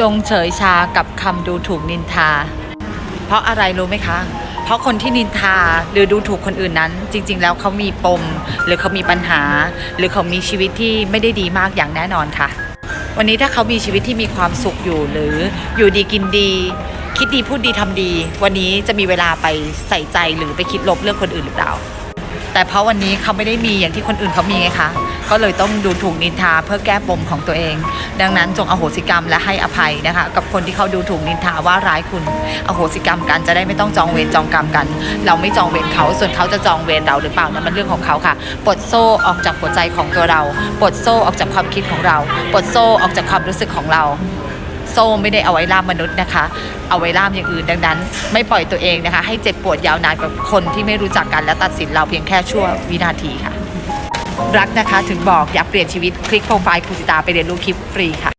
จงเฉยชากับคำดูถูกนินทา เพราะอะไรรู้ไหมคะ เพราะคนที่นินทาหรือดูถูกคนอื่นนั้น จริง ๆ แล้วเขามีปม หรือเขามีปัญหา หรือเขามีชีวิตที่ไม่ได้ดีมากอย่างแน่นอนค่ะ วันนี้ถ้าเขามีชีวิตที่มีความสุขอยู่หรืออยู่ดีกินดี คิดดีพูดดีทำดี วันนี้จะมีเวลาไปใส่ใจหรือไปคิดลบเรื่องคนอื่นหรือเปล่า แต่เพราะวันนี้เขาไม่ได้มีอย่างที่คนอื่นเขามีไงคะก็เลยต้องดูถูกนินทาเพื่อแก้ปมของตัวเอง ดังนั้นจงอโหสิกรรมและให้อภัยนะคะ กับคนที่เขาดูถูกนินทาว่าร้ายคุณอโหสิกรรมกันจะได้ไม่ต้องจองเวรจองกรรมกัน เราไม่จองเวรเขาส่วนเขาจะจองเวรเราหรือเปล่านั้นมันเรื่องของเขาค่ะปลดโซ่ออกจากหัวใจของตัวเราปลดโซ่ออกจากความคิดของเราปลดโซ่ออกจากความรู้สึกของเรา โซ่ไม่ได้เอาไว้ล่ามมนุษย์นะคะ เอาไว้ล่ามอย่างอื่นดังนั้น ไม่ปล่อยตัวเองนะคะ ให้เจ็บปวดยาวนานกับคนที่ไม่รู้จักกันและตัดสินเราเพียงแค่ชั่ววินาทีค่ะ รักนะคะถึงบอกอยากเปลี่ยนชีวิตคลิกโปรไฟล์ครูจิตาไปเรียนรู้คลิปฟรีค่ะ